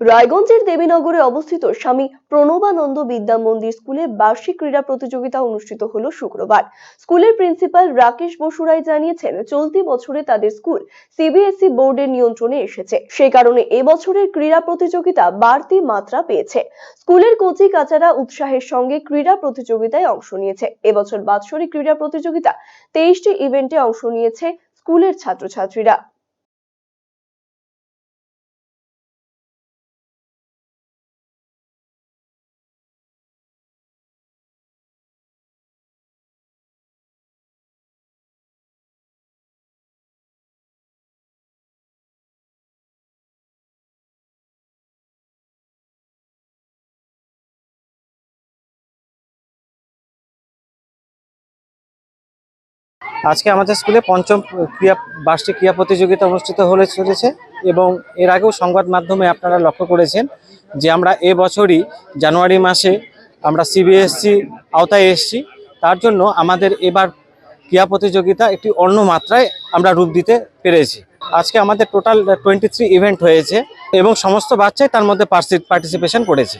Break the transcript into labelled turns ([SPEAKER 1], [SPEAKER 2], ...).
[SPEAKER 1] রায়গঞ্জের দেবীনগরে অবস্থিত স্বামী প্রণবানন্দ বিদ্যা মন্দির স্কুলে বার্ষিক ক্রীড়া প্রতিযোগিতা অনুষ্ঠিত হলো শুক্রবার। স্কুলের প্রিন্সিপাল রাকেশ বসুরাই জানিয়েছেন, চলতি বছরে তাদের স্কুল সিবিএসই বোর্ডের নিয়ন্ত্রণে এসেছে। সেই কারণে এবছরের ক্রীড়া প্রতিযোগিতা বাড়তি মাত্রা পেয়েছে। স্কুলের কচি কাচারা উৎসাহের সঙ্গে ক্রীড়া প্রতিযোগিতায় অংশ নিয়েছে। এবছর বাৎসরিক ক্রীড়া প্রতিযোগিতা তেইশটি ইভেন্টে অংশ নিয়েছে স্কুলের ছাত্রছাত্রীরা।
[SPEAKER 2] আজকে আমাদের স্কুলে পঞ্চম ক্রিয়া, বার্ষিক ক্রিয়া প্রতিযোগিতা অনুষ্ঠিত হলে চলেছে এবং এর আগেও সংবাদ মাধ্যমে আপনারা লক্ষ্য করেছেন যে আমরা এ বছরই জানুয়ারি মাসে আমরা সিবিএসসি আওতায় এসেছি। তার জন্য আমাদের এবার ক্রিয়া প্রতিযোগিতা একটি অন্য মাত্রায় আমরা রূপ দিতে পেরেছি। আজকে আমাদের টোটাল টোয়েন্টি ইভেন্ট হয়েছে এবং সমস্ত বাচ্চাই তার মধ্যে পার্টিসিপেশন করেছে।